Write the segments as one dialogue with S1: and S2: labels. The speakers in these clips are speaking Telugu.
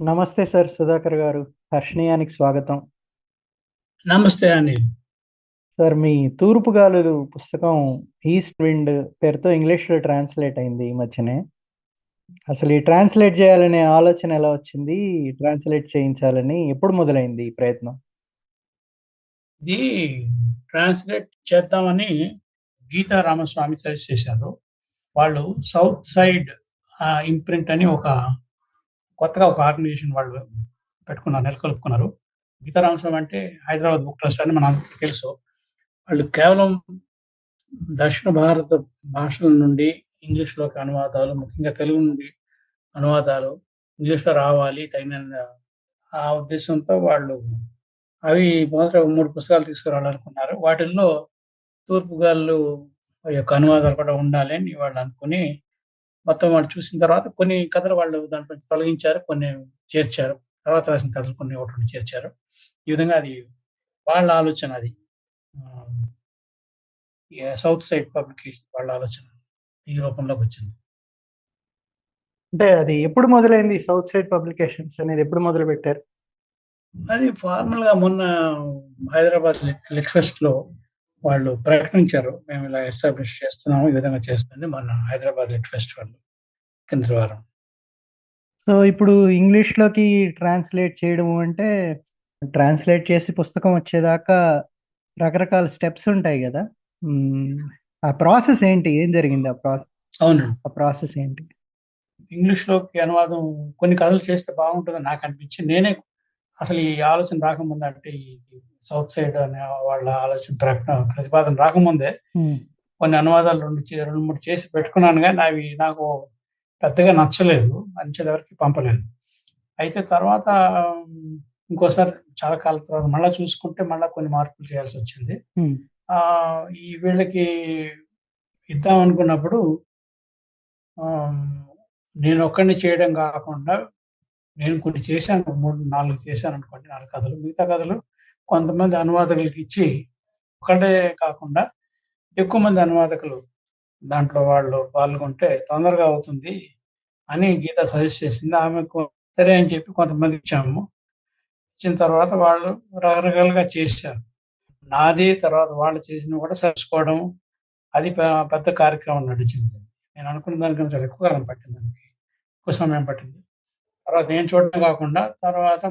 S1: నమస్తే సార్ సుధాకర్ గారు. హర్షణీయానికి స్వాగతం.
S2: నమస్తే అనిల్.
S1: సార్ మీ 'తూర్పు గాలులు' పుస్తకం 'ఈస్ట్ విండ్' పేరుతో ఇంగ్లీష్‌లో ట్రాన్స్‌లేట్ అయింది ఈ మధ్యనే. అసలు ఈ ట్రాన్స్‌లేట్ చేయాలనే ఆలోచన ఎలా వచ్చింది? ట్రాన్స్‌లేట్ చేయించాలని ఎప్పుడు మొదలైంది ఈ ప్రయత్నం?
S2: ఇది ట్రాన్స్‌లేట్ చేద్దామని గీతా రామస్వామి సజెస్ట్ చేశారు. వాళ్ళు సౌత్ సైడ్ ఇంప్రింట్ అని ఒక కొత్తగా ఒక ఆర్గనైజేషన్ వాళ్ళు పెట్టుకున్నారు. నెలకొల్పుకున్నారు. గీతారామస్వామి అంటే హైదరాబాద్ బుక్ ట్రస్ట్ అని మనందరికీ తెలుసు. వాళ్ళు కేవలం దక్షిణ భారత భాషల నుండి ఇంగ్లీష్‌లోకి అనువాదాలు, ముఖ్యంగా తెలుగు నుండి అనువాదాలు ఇంగ్లీష్‌లో రావాలి తగిన ఆ ఉద్దేశంతో వాళ్ళు అవి మొదట మూడు పుస్తకాలు తీసుకురావాలనుకున్నారు. వాటిల్లో 'తూర్పు గాళ్ళు యొక్క అనువాదాలు కూడా ఉండాలి అని వాళ్ళు అనుకుని, మొత్తం వాళ్ళు చూసిన తర్వాత కొన్ని కథలు వాళ్ళు దాంట్లో తొలగించారు. కొన్ని చేర్చారు. తర్వాత రాసిన కథలు కొన్ని ఒకటి చేర్చారు. ఈ విధంగా అది వాళ్ళ ఆలోచన అది. సౌత్ సైడ్ పబ్లికేషన్ వాళ్ళ ఆలోచన. ఈ రూపంలోకొచ్చింది.
S1: అంటే అది ఎప్పుడు మొదలైంది? సౌత్ సైడ్ పబ్లికేషన్స్ అనేది ఎప్పుడు మొదలుపెట్టారు?
S2: అది ఫార్మల్‌గా మొన్న హైదరాబాద్ లిట్ ఫెస్ట్‌లో వాళ్ళు ప్రకటించారు. మేము ఇలా ఎస్టాబ్లిష్ చేస్తున్నాము. ఈ విధంగా చేస్తుంది. మొన్న హైదరాబాద్ లిట్ ఫెస్టివల్ కిందటి వారం.
S1: సో, ఇప్పుడు ఇంగ్లీష్‌లోకి ట్రాన్స్‌లేట్ చేయడము అంటే, ట్రాన్స్‌లేట్ చేసి పుస్తకం వచ్చేదాకా రకరకాల స్టెప్స్ ఉంటాయి! హ్మ్. ఆ ప్రాసెస్ ఏంటి? ఏం జరిగింది ఆ ప్రాసెస్?
S2: అవునండి.
S1: ఆ ప్రాసెస్ ఏంటి?
S2: ఇంగ్లీష్‌లోకి అనువాదం కొన్ని కథలు చేస్తే బాగుంటుందని నాకనిపించింది. నేనే అసలు ఈ ఆలోచన రాకముందే అంటే ఈ సౌత్ సైడ్ అనే వాళ్ళ ఆలోచన ప్రకటన ప్రతిపాదన రాకముందే. కొన్ని అనువాదాలు 2 చే 2, 3 చేసి పెట్టుకున్నాను గానీ అవి నాకు పెద్దగా నచ్చలేదు. నచ్చేది ఎవరికీ పంపలేదు. అయితే తర్వాత ఇంకోసారి చాలా కాలం తర్వాత మళ్ళా చూసుకుంటే మళ్ళా కొన్ని మార్పులు చేయాల్సొచ్చింది.
S1: హ్మ్.
S2: ఆహ్, ఈ వీళ్ళకి ఇద్దాం అనుకున్నప్పుడు ఆహ్, నేనొక్కడిని చేయడం గాకుండా నేను కొన్ని చేశాను. 3, 4 చేశాననుకోండి 4 కథలు. మిగతా కథలు కొంతమంది అనువాదకులకిచ్చి ఒకటే కాకుండా ఎక్కువ మంది అనువాదకులు దాంట్లో వాళ్ళు పాల్గొంటే తొందరగా అవుతుంది అని గీత సజెస్ట్ చేసింది. ఆమెకు సరే అని చెప్పి కొంతమందికిచ్చాము. ఇచ్చిన తర్వాత వాళ్ళు రకరకాలుగా చేశారు. నాది తర్వాత వాళ్ళు చేసినవి కూడా సరిచుకోవడం అది పెద్ద కార్యక్రమం నడిచింది. నేను అనుకున్న దానికన్నా చాలా ఎక్కువ కాలం పట్టింది దానికి. ఎక్కువ సమయం పట్టింది. తర్వాత నేను చూడడం కాకుండా తర్వాత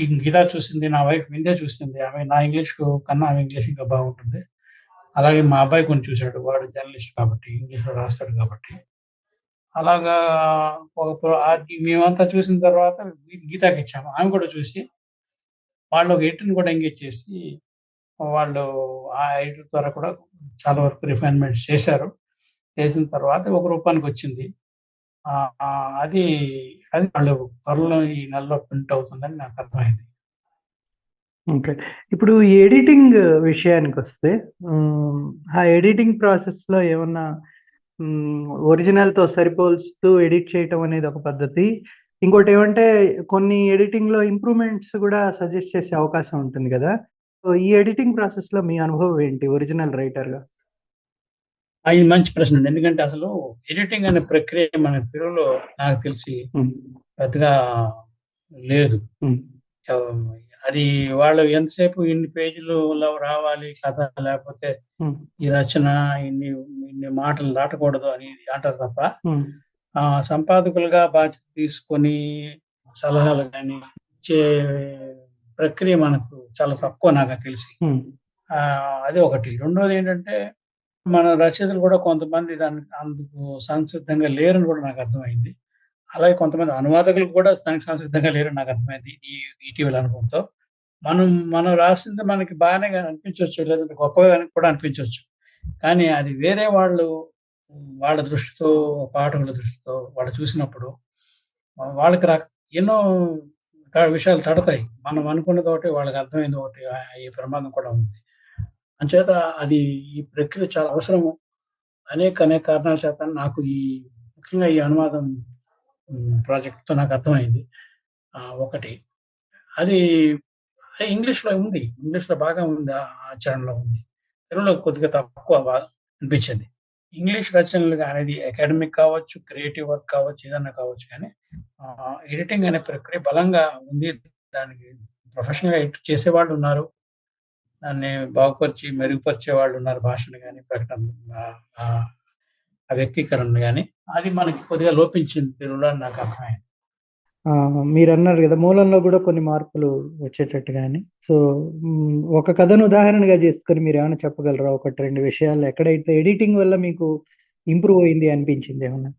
S2: ఈ గీత చూసింది. నా వైఫ్ వింధ్య చూసింది. ఆమె నా ఇంగ్లీష్ కన్నా ఆమె ఇంగ్లీష్ ఇంకా బాగుంటుంది. అలాగే మా అబ్బాయి కొన్ని చూశాడు వాడు జర్నలిస్ట్ కాబట్టి ఇంగ్లీష్‌లో రాస్తాడు కాబట్టి. అలాగా ఒక మేమంతా చూసిన తర్వాత గీతాకి ఇచ్చాము ఆమె కూడా చూసి వాళ్ళు ఒక ఎడిటర్‌ని కూడా ఎంగేజ్ చేసి వాళ్ళు ఆ ఎడిటర్ ద్వారా కూడా చాలా వరకు రిఫైన్మెంట్ చేశారు. చేసిన తర్వాత ఒక రూపానికి వచ్చింది అది అది వాళ్ళు త్వరలో ఈ నెలలో ప్రింట్ అవుతుందని నాకు అర్థమైంది.
S1: ఓకే. ఇప్పుడు ఈ ఎడిటింగ్ విషయానికి వస్తే ఆ ఎడిటింగ్ ప్రాసెస్‌లో ఏమన్నా ఒరిజినల్‌తో సరిపోల్చుతూ ఎడిట్ చేయటం అనేది ఒక పద్ధతి. ఇంకోటి ఏమంటే కొన్ని ఎడిటింగ్‌లో ఇంప్రూవ్‌మెంట్స్ కూడా సజెస్ట్ చేసే అవకాశం ఉంటుంది కదా సో, ఈ ఎడిటింగ్ ప్రాసెస్‌లో మీ అనుభవం ఏంటి ఒరిజినల్ రైటర్‌గా?
S2: ఇది మంచి ప్రశ్నండి. ఎందుకంటే అసలు ఎడిటింగ్ అనే ప్రక్రియ మన తెలుగులో నాకు తెలిసి. పెద్దగా లేదు. అది వాళ్ళు ఎంతసేపు ఇన్ని పేజీలులో రావాలి కథ లేకపోతే. ఈ రచన ఇన్ని ఇన్ని మాటలు దాటకూడదు అని అంటారు తప్ప సంపాదకులుగా బాధ్యత తీసుకొని సలహాలు గాని ఇచ్చే ప్రక్రియ మనకు చాలా తక్కువ నాకు తెలిసి. అది ఒకటి. రెండోదేంటంటే మన రచయితలు కూడా కొంతమంది దానికి అందుకు సంసిద్ధంగా లేరని కూడా నాకు అర్థమైంది. అలాగే కొంతమంది అనువాదకులు కూడా దానికి సంసిద్ధంగా లేరని నాకు అర్థమైంది. ఈ ఇటీవల అనుభవంతో. మనం మనం రాసింది మనకి బాగానే అనిపించవచ్చు లేదంటే గొప్పగా కూడా అనిపించవచ్చు కానీ అది వేరే వాళ్ళు వాళ్ళ దృష్టితో, పాఠకుల దృష్టితో వాళ్ళు చూసినప్పుడు వాళ్ళకి రా ఎన్నో విషయాలు తడతాయి. మనం అనుకున్నదొకటి వాళ్ళకి అర్థమైంది ఒకటి అయ్యే ప్రమాదం కూడా ఉంది. అంచేత అది ఈ ప్రక్రియ చాలా అవసరము. అనేక అనేక కారణాల చేత నాకు ఈ ముఖ్యంగా ఈ అనువాదం ప్రాజెక్ట్‌తో నాకు అర్థమైంది. ఒకటి. అది ఇంగ్లీష్‌లో ఉంది. ఇంగ్లీష్‌లో బాగా ఉంది. ఆచరణలో ఉంది. తెలుగులో కొద్దిగా తక్కువ అనిపించింది. ఇంగ్లీష్ రచనలు అనేది అకాడమిక్ కావచ్చు, క్రియేటివ్ వర్క్ కావచ్చు, ఏదన్నా కావచ్చు కానీ ఎడిటింగ్ అనే ప్రక్రియ బలంగా ఉంది. దానికి ప్రొఫెషనల్‌గా ఎడిట్ చేసేవాళ్ళు ఉన్నారు. దాన్ని బాగుపరిచి, మెరుగుపరిచే వాళ్ళు ఉన్నారు. భాషను గాని, ప్రకటన ఆ వ్యక్తీకరణను గాని. అది మనకి కొద్దిగా లోపించింది తెలుగులో అని నాకు అర్థమైంది.
S1: ఆ! మీరన్నారు గదా! మూలంలో గూడా కొన్ని మార్పులు వచ్చేటట్టుగా అని. సో. ఒక కథను ఉదాహరణగా జేసుకొని మీరేమన్నా చెప్పగలరా? 1, 2 విషయాలు ఎక్కడైతే ఎడిటింగ్ వల్ల మీకు ఇంప్రూవ్ అయింది అనిపించింది ఏమన్నా?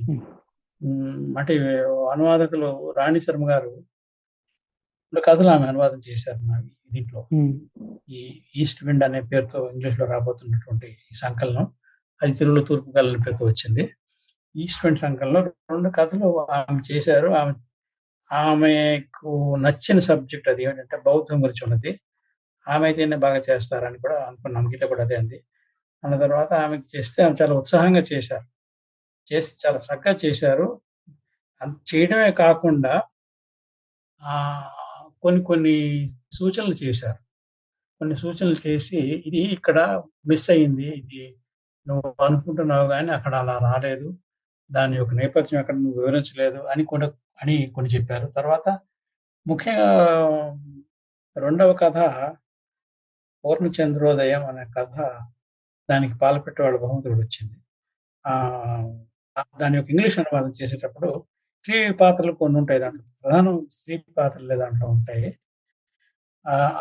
S1: హ్మ్.
S2: హ్మ్. అంటే అనువాదకులు రాణి శర్మ గారు 2 కథలు ఆమె అనువాదం చేశారు దీంట్లో. ఈ ఈస్ట్ విండ్ అనే పేరుతో ఇంగ్లీష్‌లో రాబోతున్నటువంటి ఈ సంకలనం. అది తెలుగులో తూర్పు అనే పేరుతో వచ్చింది. ఈస్ట్ విండ్ సంకలనంలో 2 కథలు ఆమె చేశారు. ఆమె ఆమెకు నచ్చిన సబ్జెక్ట్ అది ఏంటంటే బౌద్ధం గురించి ఉన్నది. ఆమె అయితేనే బాగా చేస్తారని కూడా అనుకున్నాం. గీత కూడా అదే అంది. అన్న తర్వాత ఆమెకి చేస్తే ఆమె చాలా ఉత్సాహంగా చేశారు. చేసి చాలా చక్కగా చేశారు. అంత చేయడమే కాకుండా కొన్ని కొన్ని సూచనలు చేశారు. కొన్ని సూచనలు చేసి ఇది ఇక్కడ మిస్ అయింది. ఇది నువ్వు అనుకుంటున్నావు కానీ అక్కడ అలా రాలేదు. దాని యొక్క నేపథ్యం అక్కడ నువ్వు వివరించలేదు అని కొన్ని అని కొన్ని చెప్పారు. తర్వాత ముఖ్యంగా రెండవ కథ 'పూర్ణచంద్రోదయం' అనే కథ దానికి పాలపెట్టేవాళ్ళ బహుమతుడు వచ్చింది. దాని యొక్క ఇంగ్లీష్ అనువాదం చేసేటప్పుడు స్త్రీ పాత్రలు కొన్ని ఉంటాయి దాంట్లో. ప్రధానం స్త్రీ పాత్రలే దాంట్లో ఉంటాయి.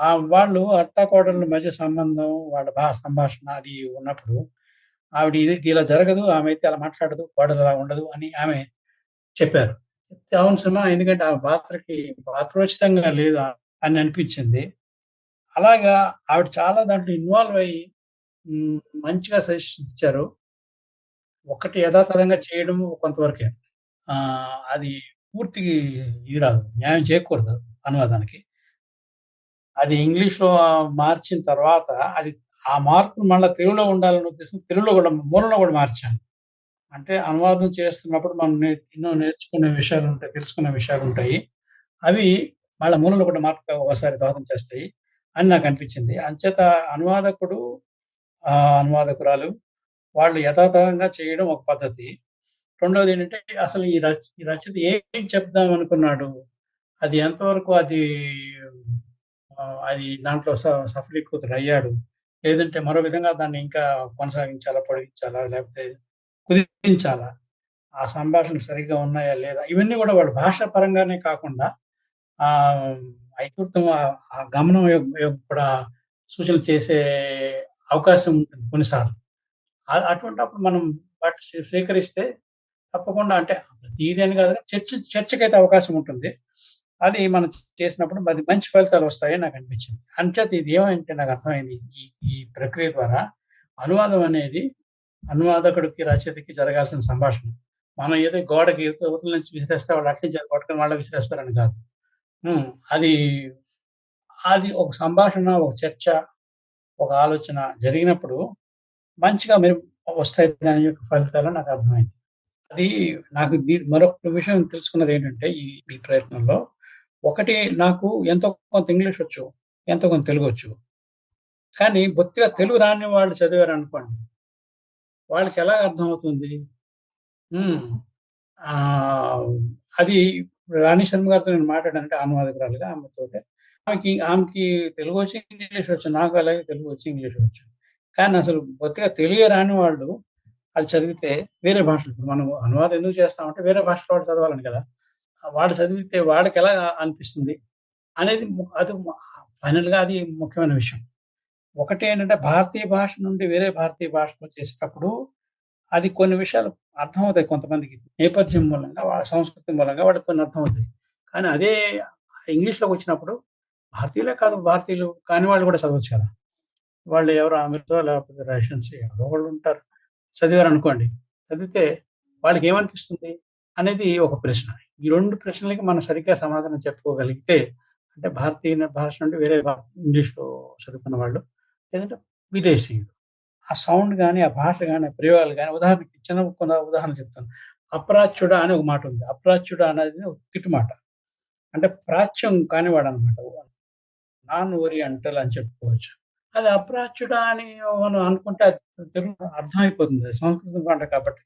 S2: ఆ వాళ్ళు అత్తాకోడళ్ళ మధ్య సంబంధం, వాళ్ళ భా సంభాషణ అది ఉన్నప్పుడు ఆవిడ ఇది ఇది ఇలా జరగదు. ఆమె అయితే అలా మాట్లాడదు. కోడలు అలా ఉండదు అని ఆమె చెప్పారు. అవును సినిమా ఎందుకంటే ఆ పాత్రకి పాత్రోచితంగా లేదు అని అనిపించింది. అలాగా ఆవిడ చాలా దాంట్లో ఇన్వాల్వ్ అయ్యి మంచిగా సజెషన్స్ ఇచ్చారు. ఒకటి యథాతథంగా చేయడం కొంతవరకే. అది పూర్తి ఇది రాదు. న్యాయం చేయకూడదు అనువాదానికి. అది ఇంగ్లీష్‌లో మార్చిన తర్వాత అది ఆ మార్పును మళ్ళీ తెలుగులో ఉండాలని ఉద్దేశం తెలుగులో కూడా మూలంలో కూడా మార్చాను. అంటే అనువాదం చేస్తున్నప్పుడు మనం నే ఎన్నో నేర్చుకునే విషయాలు ఉంటాయి తెలుసుకునే విషయాలు ఉంటాయి అవి మళ్ళీ మూలంలో కూడా మార్పు ఒకసారి దోహదం చేస్తాయి అని నాకు అనిపించింది అంచేత అనువాదకుడు, అనువాదకురాలు వాళ్ళు యథాతథంగా చేయడం ఒక పద్ధతి. రెండవది ఏంటంటే అసలు ఈ రచ ఈ రచయిత ఏం చెప్దాం అనుకున్నాడు? అది ఎంతవరకు అది అది దాంట్లో స సఫలీకృతుడయ్యాడు. లేదంటే మరో విధంగా దాన్ని ఇంకా కొనసాగించాలా? పొడిగించాలా? లేకపోతే కుదించాలా? ఆ సంభాషణ సరిగ్గా ఉన్నాయా? లేదా? ఇవన్నీ కూడా వాళ్ళు భాషా పరంగానే కాకుండా ఆ ఐకృతం ఆ గమనం కూడా సూచనలు చేసే అవకాశం ఉంటుంది కొన్నిసార్లు. అటువంటి అప్పుడు మనం వాటి స్వీకరిస్తే తప్పకుండా అంటే ప్రతీది అని కాదు చర్చ చర్చకైతే అవకాశం ఉంటుంది. అది మనం చేసినప్పుడు అది మంచి ఫలితాలు వస్తాయని నాకనిపించింది. అంచేత ఇది ఏమంటే నాకు అర్థమైంది ఈ ఈ ప్రక్రియ ద్వారా అనువాదం అనేది అనువాదకుడికి, రచయితకి జరగాల్సిన సంభాషణ. మనం ఏదో గోడకి యువతల నుంచి విసిరేస్తే వాళ్ళు అట్లే జ వాళ్ళు విసిరేస్తారని కాదు. అది అది ఒక సంభాషణ, ఒక చర్చ, ఒక ఆలోచన జరిగినప్పుడు మంచిగా మీరు వస్తాయి దాని యొక్క ఫలితాలు నాకు అర్థమైంది. అది నాకు మరొక విషయం తెలుసుకున్నది ఏంటంటే ఈ ఈ ప్రయత్నంలో ఒకటి నాకు ఎంతో కొంత ఇంగ్లీష్ వచ్చు. ఎంతో కొంత తెలుగు వచ్చు కానీ బొత్తిగా తెలుగు రాని వాళ్ళు చదివారు అనుకోండి వాళ్ళకి ఎలా అర్థమవుతుంది? అది రాణి శర్మ గారితో నేను మాట్లాడానంటే అనువాదకురాలుగా ఆమెతోటి. ఆమెకి ఆమెకి తెలుగు వచ్చి ఇంగ్లీష్ వచ్చు. నాకు అలాగే తెలుగు వచ్చి ఇంగ్లీష్ వచ్చు. కానీ అసలు బొత్తిగా తెలుగే రాని వాళ్ళు అది చదివితే వేరే భాషలు ఇప్పుడు మనం అనువాదం ఎందుకు చేస్తామంటే వేరే భాషలో వాడు చదవాలని కదా! వాడు చదివితే వాడికి ఎలా అనిపిస్తుంది అనేది అది ఫైనల్‌గా అది ముఖ్యమైన విషయం. ఒకటి ఏంటంటే భారతీయ భాష నుండి వేరే భారతీయ భాషలో చేసేటప్పుడు అది కొన్ని విషయాలు అర్థమవుతాయి కొంతమందికి. నేపథ్యం మూలంగా, వాళ్ళ సంస్కృతి మూలంగా వాళ్ళకి కొన్ని అర్థమవుతాయి. కానీ అదే ఇంగ్లీష్‌లోకి వచ్చినప్పుడు భారతీయులే కాదు భారతీయులు కాని వాళ్ళు కూడా చదవచ్చు కదా! వాళ్ళు ఎవరో అమెరికా లేకపోతే రష్యన్స్ ఎవరో వాళ్ళు ఉంటారు. చదివారు అనుకోండి చదివితే వాళ్ళకి ఏమనిపిస్తుంది అనేది ఒక ప్రశ్న. ఈ రెండు ప్రశ్నలకి మనం సరిగ్గా సమాధానం చెప్పుకోగలిగితే అంటే భారతీయ భాష నుండి వేరే ఇంగ్లీష్‌లో చదువుకున్న వాళ్ళు లేదంటే విదేశీయులు. ఆ సౌండ్ కానీ ఆ భాష కానీ ఆ ప్రయోగాలు కానీ ఉదాహరణకి చిన్న కొన్ని ఉదాహరణ చెప్తాను. అప్రాచ్యుడ అని ఒక మాట ఉంది. అప్రాచ్యుడ అనేది ఒక తిట్టు మాట. అంటే ప్రాచ్యం కానివాడనమాట. నాన్ ఓరియంటల్ అని చెప్పుకోవచ్చు. అది అప్రాచ్యుడ అని మనం అనుకుంటే అది తెలుగు అర్థమైపోతుంది. సంస్కృతం పాట కాబట్టి.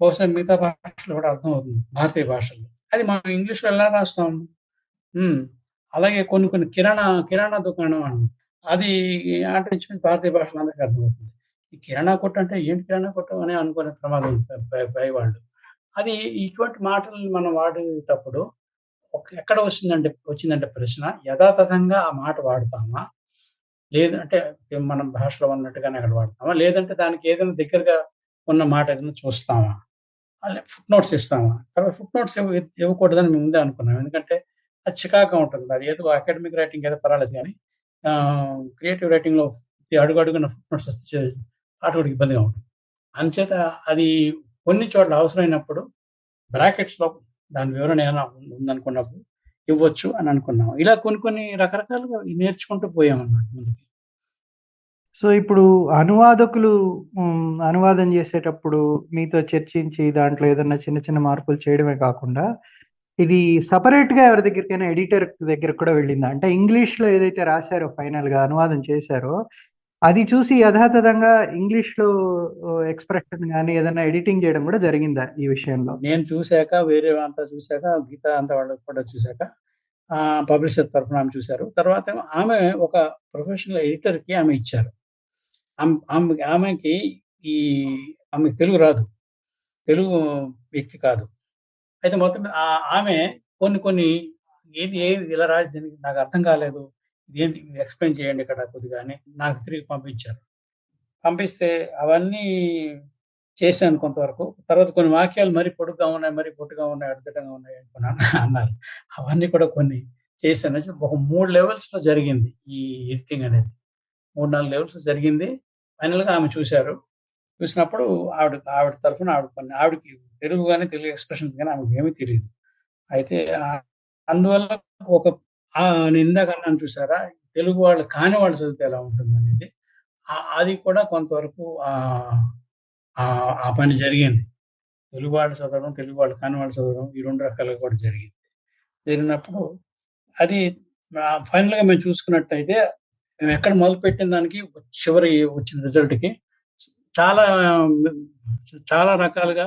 S2: బహుశా మిగతా భాషలో కూడా అర్థమవుతుంది. భారతీయ భాషల్లో. అది మనం ఇంగ్లీష్‌లో ఎలా రాస్తాం? అలాగే కొన్ని కొన్ని కిరాణా కిరాణా దుకాణం అని అది అంటే ఇంచుమించు భారతీయ భాషలో అందరికీ అర్థమవుతుంది. ఈ కిరాణా కొట్టు అంటే ఏంటి కిరాణా కొట్టు అని అనుకునే ప్రమాదం పై వాళ్ళు అది ఇటువంటి మాటలను మనం వాడేటప్పుడు ఎక్కడ వస్తుందంటే వచ్చిందంటే ప్రశ్న యథాతథంగా ఆ మాట వాడతామా? లేదంటే మనం భాషలో ఉన్నట్టుగానే అక్కడ వాడతామా? లేదంటే దానికి ఏదైనా దగ్గరగా ఉన్న మాట ఏదైనా చూస్తామా? అలా ఫుట్ నోట్స్ ఇస్తామా? తర్వాత ఫుట్ నోట్స్ ఇవ్వ ఇవ్వకూడదని మేము ముందే అనుకున్నాం. ఎందుకంటే అది చికాగా ఉంటుంది. అది ఏదో అకాడమిక్ రైటింగ్ అయితే పర్వాలేదు కానీ క్రియేటివ్ రైటింగ్‌లో అడుగు అడుగున ఫుట్ నోట్స్ వస్తే పాఠకుడికి ఇబ్బందిగా ఉంటుంది. అందుచేత అది కొన్ని చోట్ల అవసరమైనప్పుడు బ్రాకెట్స్‌లో దాని వివరణ ఏమైనా ఉందనుకున్నప్పుడు ఇవ్వచ్చు అని అనుకున్నాం. ఇలా కొన్ని కొన్ని రకరకాలుగా నేర్చుకుంటూ పోయామన్నమాట ముందుకి.
S1: సో, ఇప్పుడు అనువాదకులు అనువాదం చేసేటప్పుడు మీతో చర్చించి దాంట్లో ఏదన్నా చిన్న చిన్న మార్పులు చేయడమే కాకుండా, ఇది సెపరేట్‌గా ఎవరి దగ్గరికైనా ఎడిటర్ దగ్గర కూడా వెళ్ళిందా? అంటే ఇంగ్లీష్‌లో ఏదైతే రాసారో ఫైనల్‌గా అనువాదం చేశారో అది చూసి యథాతథంగా ఇంగ్లీష్లో ఎక్స్‌ప్రెషన్ కానీ ఏదైనా ఎడిటింగ్ చేయడం కూడా జరిగిందా ఈ విషయంలో?
S2: నేను చూసాక వేరే అంతా చూసాక గీత అంతా వాళ్ళు కూడా చూసాక పబ్లిషర్ తరఫున ఆమె చూసారు. తర్వాత ఆమె ఒక ప్రొఫెషనల్ ఎడిటర్‌కి ఆమె ఇచ్చారు. ఆమె ఆమెకి ఈ ఆమెకి తెలుగు రాదు. తెలుగు వ్యక్తి కాదు. అయితే మొత్తం ఆమె కొన్ని కొన్ని ఏది ఏది ఇలా రాదు దీనికి నాకు అర్థం కాలేదు. ఇదేంటి ఎక్స్‌ప్లెయిన్ చేయండి ఇక్కడ కొద్దిగానే నాకు తిరిగి పంపించారు. పంపిస్తే అవన్నీ చేశాను కొంతవరకు. తర్వాత కొన్ని వాక్యాలు మరీ పొడుగ్గా ఉన్నాయి, మరీ పొట్టుగా ఉన్నాయి, అడ్డదిడ్డంగా ఉన్నాయి అనుకున్నాను అన్నారు. అవన్నీ కూడా కొన్ని చేశాను. ఒక మూడు లెవెల్స్‌లో జరిగింది ఈ ఎడిటింగ్ అనేది. 3, 4 లెవెల్స్ జరిగింది. ఫైనల్‌గా ఆమె చూశారు చూసినప్పుడు ఆవిడ ఆవిడ తరఫున ఆవిడ కొన్ని ఆవిడకి తెలుగు కానీ తెలుగు ఎక్స్‌ప్రెషన్స్ కానీ ఆమెకు ఏమీ తెలియదు అయితే అందువల్ల ఒక నేను ఇందాక అన్నాను చూసారా? తెలుగు వాళ్ళు కాని వాళ్ళు చదివితే ఎలా ఉంటుందనేది. అనేది అది కూడా కొంతవరకు ఆ పని జరిగింది. తెలుగు వాళ్ళు చదవడం, తెలుగు వాళ్ళు కాని వాళ్ళు చదవడం ఈ రెండు రకాలుగా కూడా జరిగింది. జరిగినప్పుడు అది ఫైనల్‌గా మేము చూసుకున్నట్టయితే మేము ఎక్కడ మొదలుపెట్టిన దానికి చివరి వచ్చిన రిజల్ట్‌కి చాలా చాలా రకాలుగా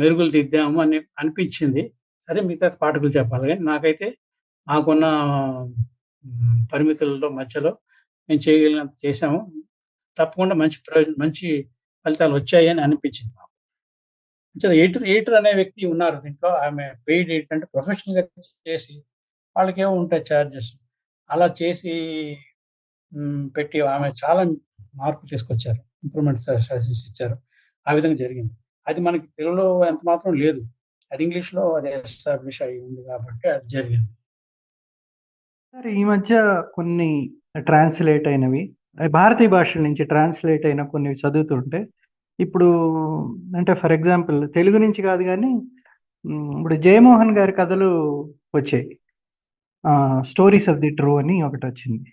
S2: మెరుగులు దిద్దాము అని అనిపించింది. సరే మిగతా పాఠకులు చెప్పాలి కానీ నాకైతే నాకున్న పరిమితులలో మధ్యలో మేము చేయగలిగినంత చేశాము. తప్పకుండా మంచి ప్రయోజనం మంచి ఫలితాలు వచ్చాయని అనిపించింది నాకు. అంచేత ఎడిటర్ ఎడిటర్ అనే వ్యక్తి ఉన్నారు దీంట్లో. ఆమె పెయిడ్ ఎడిటర్ అంటే ప్రొఫెషనల్‌గా చేసి వాళ్ళకేమో ఉంటాయి చార్జెస్. అలా చేసి పెట్టి ఆమె చాలా మార్పు తీసుకొచ్చారు. ఇంప్రూవ్‌మెంట్స్ సజెషన్స్ ఇచ్చారు. ఆ విధంగా జరిగింది. అది మనకి తెలుగులో ఎంత మాత్రం లేదు. అది ఇంగ్లీష్‌లో అది ఎస్టాబ్లిష్ అయ్యి ఉంది కాబట్టి అది జరిగింది.
S1: సార్ ఈ మధ్య కొన్ని ట్రాన్స్‌లేట్ అయినవి భారతీయ భాషల నుంచి ట్రాన్స్‌లేట్ అయిన కొన్ని చదువుతుంటే, ఇప్పుడు అంటే ఫర్ ఎగ్జాంపుల్ తెలుగు నుంచి కాదు కానీ ఇప్పుడు 'జయమోహన్' గారి కథలు వచ్చాయి. 'స్టోరీస్ ఆఫ్ ది ట్రూ' అని ఒకటి వచ్చింది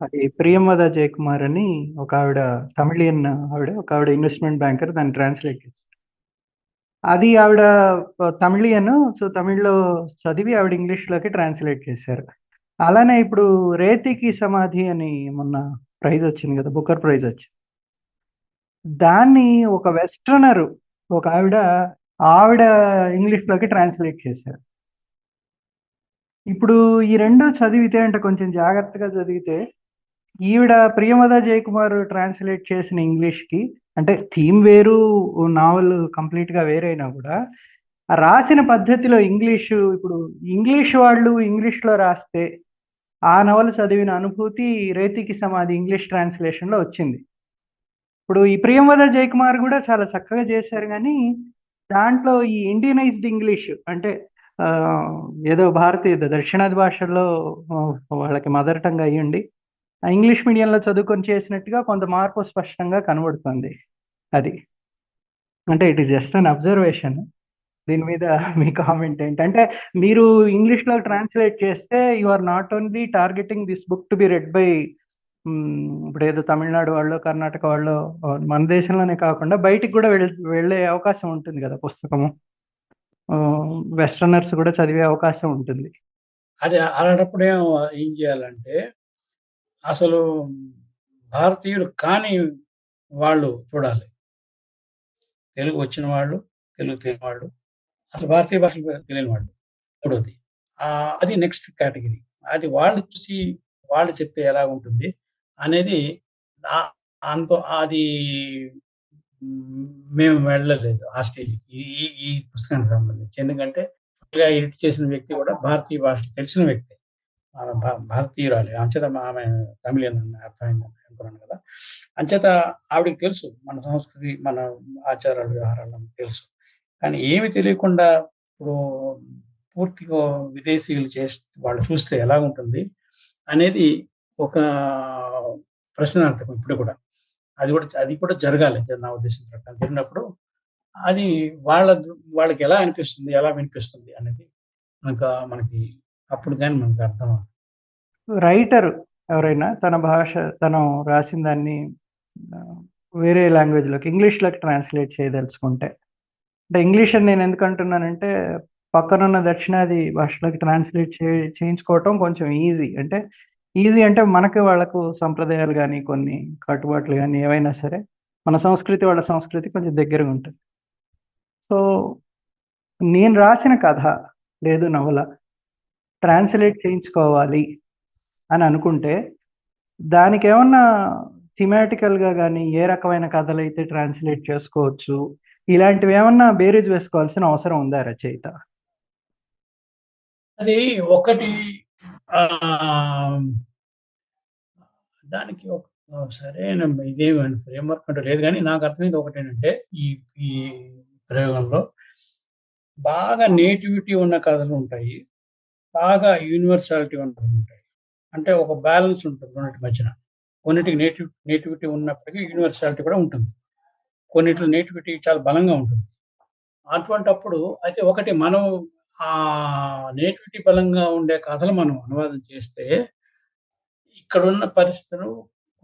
S1: అది ప్రియంవద జయకుమార్ అని ఒక ఆవిడ తమిళియన్ ఆవిడ. ఒక ఆవిడ ఇన్వెస్ట్‌మెంట్ బ్యాంకర్ దాన్ని ట్రాన్స్‌లేట్ చేశారు. అది ఆవిడ తమిళియన్. సో, తమిళ్‌లో చదివి ఆవిడ ఇంగ్లీష్‌లోకి ట్రాన్స్‌లేట్ చేశారు. అలానే ఇప్పుడు 'రేతికి సమాధి' అని మొన్న ప్రైజ్ వచ్చింది కదా! బుకర్ ప్రైజ్ వచ్చింది. దాన్ని ఒక వెస్టర్నరు ఒక ఆవిడ, ఆవిడ ఇంగ్లీష్‌లోకి ట్రాన్స్‌లేట్ చేశారు. ఇప్పుడు ఈ రెండు చదివితే అంటే కొంచెం జాగ్రత్తగా చదివితే, ఈవిడ ప్రియమద జయకుమార్ ట్రాన్స్‌లేట్ చేసిన ఇంగ్లీష్‌కి అంటే థీమ్ వేరు, నావెల్ కంప్లీట్‌గా వేరైనా కూడా, రాసిన పద్ధతిలో ఇంగ్లీషు ఇప్పుడు ఇంగ్లీష్ వాళ్ళు ఇంగ్లీష్‌లో రాస్తే, ఆ నవల చదివిన అనుభూతి 'రేతికి సమాధి' ఇంగ్లీష్ ట్రాన్స్‌లేషన్‌లో వచ్చింది. ఇప్పుడు ఈ ప్రియంవద జయకుమార్ కూడా చాలా చక్కగా చేశారు కానీ దాంట్లో ఈ ఇండియనైజ్డ్ ఇంగ్లీష్ అంటే ఏదో భారతీయ దక్షిణాది భాషల్లో వాళ్ళకి మదర్ టంగ్ అయ్యుండి, ఆ ఇంగ్లీష్ మీడియంలో చదువుకొని చేసినట్టుగా కొంత మార్పు స్పష్టంగా కనబడుతుంది. అది. అంటే it is just an observation. దీని మీద మీ కామెంట్ ఏంటి? అంటే మీరు ఇంగ్లీష్‌లో ట్రాన్స్‌లేట్ చేస్తే you are not only targeting this book to be read by ఇప్పుడు ఏదో తమిళనాడు వాళ్ళు కర్ణాటక వాళ్ళు మన దేశంలోనే కాకుండా బయటికి కూడా వెళ్ళే అవకాశం ఉంటుంది కదా పుస్తకము. వెస్టర్నర్స్ కూడా చదివే అవకాశం ఉంటుంది.
S2: అది అలాంటప్పుడు ఏం ఏం చేయాలంటే, అసలు భారతీయులు కాని వాళ్ళు చూడాలి. తెలుగు వచ్చిన వాళ్ళు తెలుగు తెలియని వాళ్ళు అసలు భారతీయ భాషలు తెలియని వాళ్ళు మూడోది అది నెక్స్ట్ కేటగిరీ అది వాళ్ళు చూసి వాళ్ళు చెప్తే ఎలా ఉంటుంది అనేది అంత అది మేము వెళ్ళలేదు ఆ స్టేజ్కి ఈ ఈ- పుస్తకానికి సంబంధించి. ఎందుకంటే ఎడిట్ చేసిన వ్యక్తి కూడా భారతీయ భాష తెలిసిన వ్యక్తి. ఆమె భా- భారతీయురాలి. అంచేత మా- ఆమె తమిళ అని అర్థమైంది అనుకున్నాను కదా. అంచేత ఆవిడకి తెలుసు మన సంస్కృతి మన ఆచారాలు వ్యవహారాలు తెలుసు. కానీ ఏమి తెలియకుండా ఇప్పుడు పూర్తిగా విదేశీయులు చేస్తే వాళ్ళు చూస్తే ఎలా ఉంటుంది అనేది ఒక ప్రశ్నార్థకం ఇప్పుడు కూడా అది కూడా అది కూడా జరగాలి నా ఉద్దేశం ప్రకారం జరిగినప్పుడు అది వాళ్ళ వాళ్ళకి ఎలా అనిపిస్తుంది ఎలా వినిపిస్తుంది అనేది మనకు మనకి అప్పుడు కానీ మనకు అర్థం అవ్వదు.
S1: రైటర్ ఎవరైనా తన భాష తను రాసిన దాన్ని వేరే లాంగ్వేజ్లోకి ఇంగ్లీష్లోకి ట్రాన్స్లేట్ చేయదలుచుకుంటే అంటే ఇంగ్లీష్ అని నేను ఎందుకు అంటున్నానంటే పక్కనున్న దక్షిణాది భాషలోకి ట్రాన్స్లేట్ చే చేయించుకోవటం కొంచెం ఈజీ అంటే ఈజీ అంటే మనకి వాళ్ళకు సంప్రదాయాలు కానీ కొన్ని కట్టుబాట్లు కానీ ఏవైనా సరే మన సంస్కృతి వాళ్ళ సంస్కృతి కొంచెం దగ్గరగా ఉంటుంది. సో నేను రాసిన కథ లేదు నవల ట్రాన్స్లేట్ చేయించుకోవాలి అని అనుకుంటే దానికి ఏమన్నా థిమాటికల్గా కానీ ఏ రకమైన కథలు అయితే ట్రాన్స్లేట్ చేసుకోవచ్చు ఇలాంటివి ఏమన్నా బేరీజ్ వేసుకోవాల్సిన అవసరం ఉందా రచయిత?
S2: అది ఒకటి దానికి ఒక సరైన ఇదేమి ఫ్రేమ్వర్క్ అంటే లేదు కానీ నాకు అర్థమైంది ఒకటేనంటే ఈ ఈ ప్రయోగంలో బాగా నేటివిటీ ఉన్న కథలు ఉంటాయి బాగా యూనివర్సాలిటీ ఉన్నవి ఉంటాయి. అంటే ఒక బ్యాలెన్స్ ఉంటుంది రెండింటి మధ్యన. కొన్నిటికి నేటివ్ నేటివిటీ ఉన్నప్పటికీ యూనివర్సాలిటీ కూడా ఉంటుంది. కొన్నిట్లో నేటివిటీ చాలా బలంగా ఉంటుంది. అటువంటప్పుడు అయితే ఒకటి మనం ఆ నేటివిటీ బలంగా ఉండే కథలు మనం అనువాదం చేస్తే ఇక్కడున్న పరిస్థితులు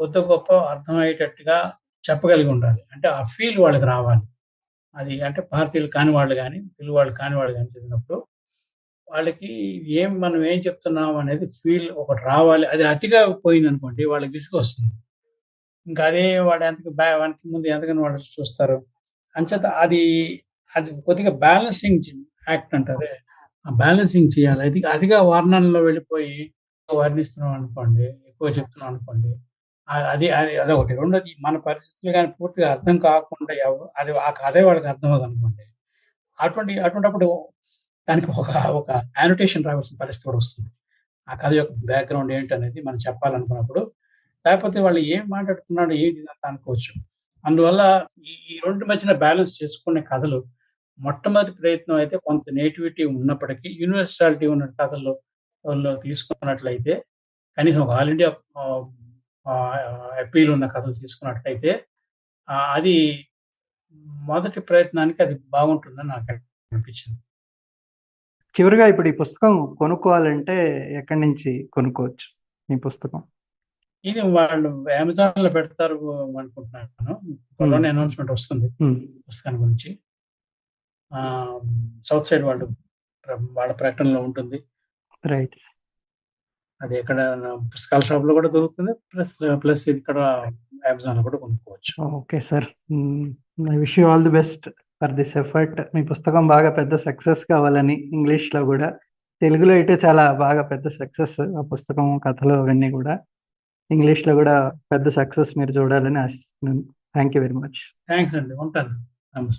S2: కొత్త గొప్ప అర్థమయ్యేటట్టుగా చెప్పగలిగి ఉండాలి. అంటే ఆ ఫీల్ వాళ్ళకి రావాలి. అది అంటే భారతీయులు కాని వాళ్ళు కానీ తెలుగు వాళ్ళు కాని వాళ్ళు కానీ చదివినప్పుడు వాళ్ళకి ఏం మనం ఏం చెప్తున్నాం అనేది ఫీల్ ఒకటి రావాలి. అది అతిగా పోయింది అనుకోండి వాళ్ళకి విసుగు వస్తుంది ఇంకా అదే వాడు ఎంతకు బ్యా వానికి ముందు ఎంతకని వాళ్ళు చూస్తారు. అంచేత అది అది కొద్దిగా బ్యాలెన్సింగ్ యాక్ట్ అంటారే. ఆ బ్యాలెన్సింగ్ చేయాలి. అది అదిగా వర్ణనలో వెళ్ళిపోయి వర్ణిస్తున్నాం అనుకోండి ఎక్కువ చెప్తున్నాం అనుకోండి అది అది అదొకటి. రెండోది మన పరిస్థితులు కానీ పూర్తిగా అర్థం కాకుండా అది ఆ కథే వాళ్ళకి అర్థం అవుతుంది అనుకోండి. అటువంటి అటువంటిప్పుడు దానికి ఒక ఒక యానోటేషన్ రావాల్సిన పరిస్థితి కూడా వస్తుంది. ఆ కథ యొక్క బ్యాక్గ్రౌండ్ ఏంటనేది మనం చెప్పాలనుకున్నప్పుడు లేకపోతే వాళ్ళు ఏం మాట్లాడుతున్నాడు ఏంటి ఇదంతా అనుకోవచ్చు. అందువల్ల ఈ రెండు మధ్యన బ్యాలెన్స్ చేసుకునే కథలు మొట్టమొదటి ప్రయత్నం అయితే కొంత నేటివిటీ ఉన్నప్పటికీ యూనివర్సాలిటీ ఉన్న కథల్లో తీసుకున్నట్లయితే కనీసం ఒక ఆల్ ఇండియా అప్పీల్ ఉన్న కథలు తీసుకున్నట్లయితే అది మొదటి ప్రయత్నానికి అది బాగుంటుందని నాకు అనిపించింది.
S1: చివరిగా ఇప్పుడు ఈ పుస్తకం కొనుక్కోవాలంటే ఎక్కడి నుంచి కొనుక్కోవచ్చు? ఈ పుస్తకం?
S2: ఇది వాళ్ళు అమెజాన్లో పెడతారు అనుకుంటున్నాను. త్వరలోనే అనౌన్స్మెంట్ వస్తుంది.
S1: ఉమ్,
S2: పుస్తకాన్ని గురించి. ఆ సౌత్ సైడ్ వాళ్ళు వాళ్ళ ప్రకటనలో ఉంటుంది.
S1: రైట్
S2: అది ఎక్కడ పుస్తకాల షాప్లో కూడా దొరుకుతుంది. ప్లస్ ప్లస్ ఇది ఇక్కడ అమెజాన్లో కూడా కొనుక్కోవచ్చు.
S1: Okay sir I wish you all the best for this effort మీ పుస్తకం బాగా పెద్ద సక్సెస్ కావాలని ఇంగ్లీష్లో కూడా. తెలుగులో అయితే చాలా బాగా పెద్ద సక్సెస్ ఆ పుస్తకం కథలు అవన్నీ కూడా. ఇంగ్లీష్లో కూడా పెద్ద సక్సెస్ మీరు చూడాలని ఆశిస్తున్నాను. Thank you very much.
S2: Thanks అండి. ఉంటాను. నమస్తే.